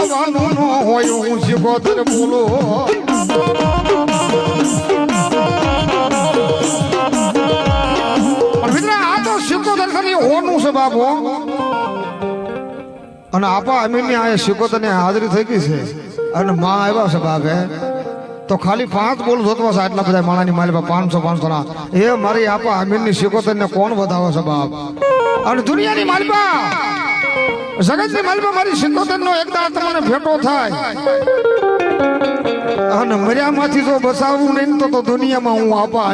જવાનું ન હોય હું શિકોતર બોલો હોનું છે બાપુ અને આપા અમીરની આ શિકોતરની હાજરી થઈ ગઈ છે અને માં આવ્યા છે બાપે તો ખાલી પાંચ બોલ જોતો છે આટલા બધા માણાની માલી પાંચસો પાંચસો ના એ મારી આપા અમીરની શિકોતર ને કોણ વધાવે છે બાપ અને દુનિયાની માલપા જગતની માલપા મારી શિકોતર નો એકદા તમને ભેટો થાય. અને મર્યામાંથી જો બસાવું નહીં તો તો દુનિયામાં હું આપા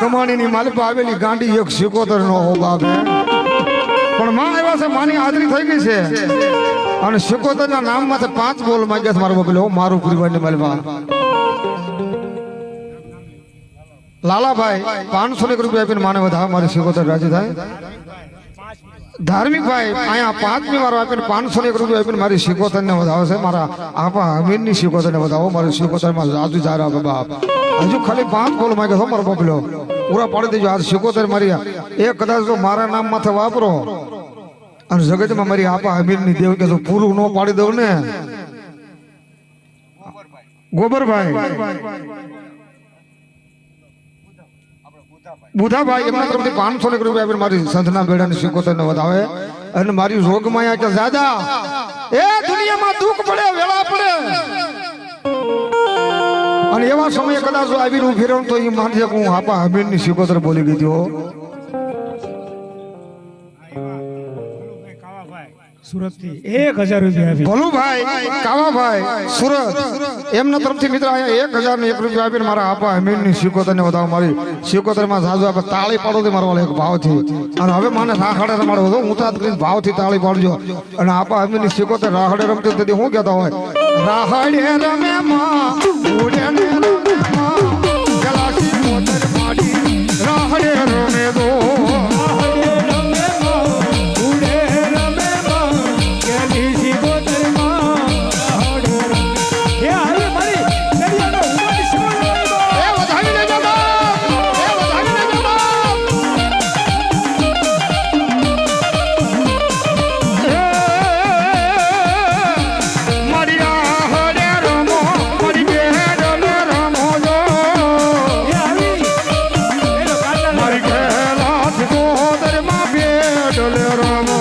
કમાણીની માલપા આવેલી ગાંડી એક સિકોતર નો હો બાપે પણ માં આવ્યા છે માની હાજરી થઈ ગઈ છે. અને સિકોતર ના નામમાંથી પાંચ બોલ માંગ્યા છે મારો બાપલો મારું પરિવારની માલપા લાલાભાઈ પાંચસો એક રૂપિયા આપીને માને વધાવે મારી સિકોતર રાજી થાય. ધાર્મિક ભાઈ, અહીંયા પાંચમી વાર આપીને પાંચસો એક રૂપિયા આપીને મારી શિકોતર ને વધાવે છે. મારા આપા અમીરની શિકોતર ને વધાવો, મારી શિકોતરમાં જાજુ જાર બાપ હજુ ખાલી પાંચ બોલ માંગે છો, મારો બબલો પૂરા પાડી દેજો, આ શિકોતર મારી એ કદાચ જો મારા નામ માથે વાપરો. અને જગતમાં મારી આપા અમીરની દેવ કે પૂરું ન પાડી દઉં ને. ગોબરભાઈ. બુધાભાઈ એમના તરફથી પાંચસો ને રૂપિયા આપીને મારી સંતના બેડાની શિકોતર ને વધાવે. અને મારી રોગમાયા કે દાદા, એ કદાચ આવીને ફેરવું તો એ માનશે કે હું હાપા હમીરની બોલી ગઈ એમના તરફથી મિત્ર અહીંયા એક હજાર એક રૂપિયા આપીને મારા આપા હમીરની શિકોતર ને વધાવો મારી. શિકોતરમાં સાજુ આપે તાળી પાડો મારો એક ભાવથી. અને હવે મને રાખડે હું તાત કરીને ભાવથી તાળી પાડજો. અને આપા હમીરની શિકોતર રાહડે રમતી તેથી હું કહેતા હોય, રાહડે રમે little more.